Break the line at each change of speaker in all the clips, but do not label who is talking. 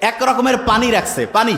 এক রকমের পানি রাখছে, পানি।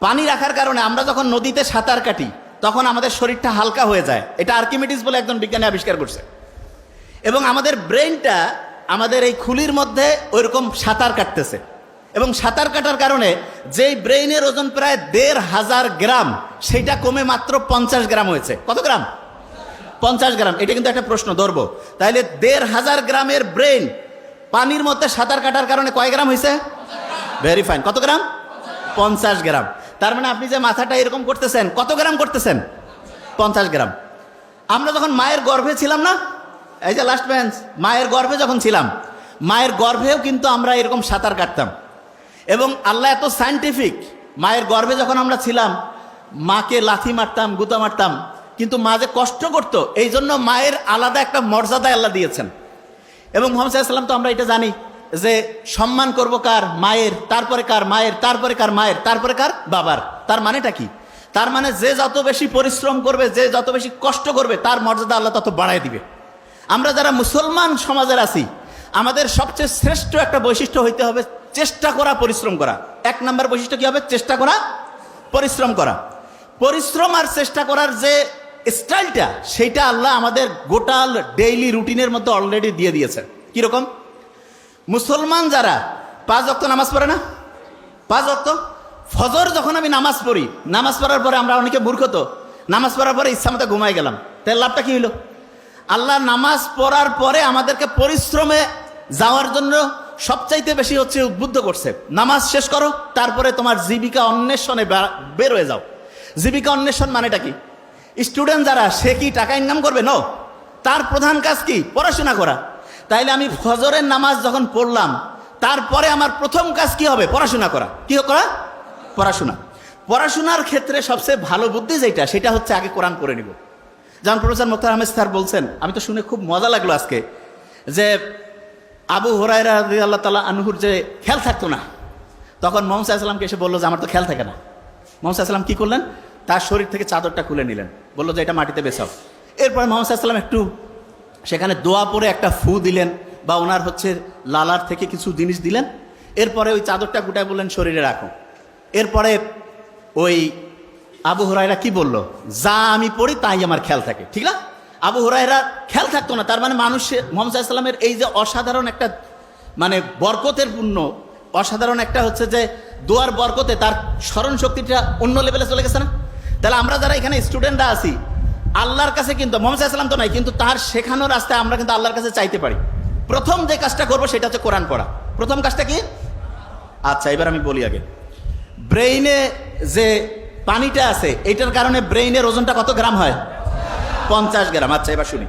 পানি রাখার কারণে আমরা যখন নদীতে সাঁতার কাটি, তখন আমাদের শরীরটা হালকা হয়ে যায়। এটা আর্কিমিডিস বলে একজন বিজ্ঞানী আবিষ্কার করছে। এবং আমাদের ব্রেনটা আমাদের এই খুলির মধ্যে ওইরকম সাঁতার কাটতেছে। এবং সাঁতার কাটার কারণে যেই ব্রেইনের ওজন প্রায় দেড় হাজার গ্রাম সেটা কমে মাত্র পঞ্চাশ গ্রাম হয়েছে। কত গ্রাম? পঞ্চাশ গ্রাম। এটা কিন্তু একটা প্রশ্ন, ধরবো। তাহলে দেড় হাজার গ্রামের ব্রেন পানির মধ্যে সাঁতার কাটার কারণে কয় গ্রাম হয়েছে ভেরি ফাইন কত গ্রাম? পঞ্চাশ গ্রাম। তার মানে আপনি যে মাথাটা এরকম করতেছেন, কত গ্রাম করতেছেন? পঞ্চাশ গ্রাম। আমরা যখন মায়ের গর্ভে ছিলাম না, এই যে লাস্ট বেঞ্চ মায়ের গর্ভে যখন ছিলাম, মায়ের গর্ভেও কিন্তু আমরা এরকম সাঁতার কাটতাম। এবং আল্লাহ এত সায়েন্টিফিক মায়ের গর্ভে যখন আমরা ছিলাম, মাকে লাথি মারতাম, গুতা মারতাম, কিন্তু মা যে কষ্ট করতো, এই জন্য মায়ের আলাদা একটা মর্যাদা আল্লাহ দিয়েছেন। এবং মোহাম্মদ সাল্লাম তো আমরা এটা জানি যে সম্মান করব কার? মায়ের, তারপরে কার? মায়ের, তারপরে কার? মায়ের, তারপরে কার? বাবার। তার মানেটা কি? তার মানে যে যত বেশি পরিশ্রম করবে, যে যত বেশি কষ্ট করবে, তার মর্যাদা আল্লাহ তত বাড়ায় দিবে। আমরা যারা মুসলমান সমাজের আছি, আমাদের সবচেয়ে শ্রেষ্ঠ একটা বৈশিষ্ট্য হইতে হবে চেষ্টা করা, পরিশ্রম করা। এক নম্বর বৈশিষ্ট্য কি হবে? চেষ্টা করা, পরিশ্রম করা। পরিশ্রম আর চেষ্টা করার যে স্টাইলটা সেইটা আল্লাহ আমাদের গোটাল ডেইলি রুটিনের মধ্যে অলরেডি দিয়ে দিয়েছে কীরকম? মুসলমান যারা, পাঁচ অক্ত নামাজ পড়ে না? পাঁচ অক্ত ফজর যখন আমি নামাজ পড়ি, নামাজ পড়ার পরে আমরা অনেকে মূর্খ তো, নামাজ পড়ার পরে ইচ্ছা মতো ঘুমাই গেলাম। তাই লাভটা কি হইল? আল্লাহ নামাজ পড়ার পরে আমাদেরকে পরিশ্রমে যাওয়ার জন্য সবচাইতে বেশি হচ্ছে উদ্বুদ্ধ করছে। নামাজ শেষ করো, তারপরে তোমার জীবিকা অন্বেষণে বের হয়ে যাও। জীবিকা অন্বেষণ মানেটা কি? স্টুডেন্ট যারা, সে কি টাকা ইনকাম করবে? নো তার প্রধান কাজ কি? পড়াশোনা করা। তাইলে আমি ফজরের নামাজ যখন পড়লাম, তারপরে আমার প্রথম কাজ কি হবে? পড়াশোনা করা। কি করা? পড়াশোনা। পড়াশোনার ক্ষেত্রে সবচেয়ে ভালো বুদ্ধি যেটা, সেটা হচ্ছে আগে কোরআন করে নিব। যেমন প্রফেসর মুক্তার আহমেদ স্যার বলছেন, আমি তো শুনে খুব মজা লাগল আজকে, যে আবু হরাইরা আল্লাহ তালা আনহুর যে খেয়াল থাকতো না। তখন মোহাম্মদ সাল্লামকে এসে বলল যে, আমার তো খেয়াল থাকে না। মোহাম্মদ সাল্লাম কি করলেন? তার শরীর থেকে চাদরটা খুলে নিলেন। বলল যে, এটা মাটিতে বেসাও এরপরে মোহাম্মদ সাল্লাম একটু সেখানে দোয়া পরে একটা ফু দিলেন বা ওনার হচ্ছে লালার থেকে কিছু জিনিস দিলেন। এরপরে ওই চাদরটা গুটায় বললেন, শরীরে রাখো। এরপরে ওই আবু হরাইরা কি বলল? যা আমি পড়ি তাই আমার খেয়াল থাকে। ঠিক না? আবু হরাইরা খেয়াল থাকতো না, তার মানে মানুষের মোহাম্মদ সাল্লামের এই যে অসাধারণ একটা মানে বরকতের পূর্ণ, অসাধারণ একটা হচ্ছে যে দোয়ার বরকতে তার স্মরণ শক্তিটা অন্য লেভেলে চলে গেছে না? তাহলে আমরা যারা এখানে স্টুডেন্টরা আছি আল্লাহর কাছে কিন্তু, মোহাম্মদ সাল্লাম তো নাই, কিন্তু তার শেখানোর রাস্তায় আমরা কিন্তু আল্লাহর কাছে চাইতে পারি। প্রথম যে কাজটা করব সেটা হচ্ছে কোরআন পড়া। প্রথম কাজটা কি? আচ্ছা এবার আমি বলি আগে। ব্রেইনে যে পানিটা আছে, এটার কারণে ব্রেইনের ওজনটা কত গ্রাম হয়? পঞ্চাশ গ্রাম। আচ্ছা এবার শুনি।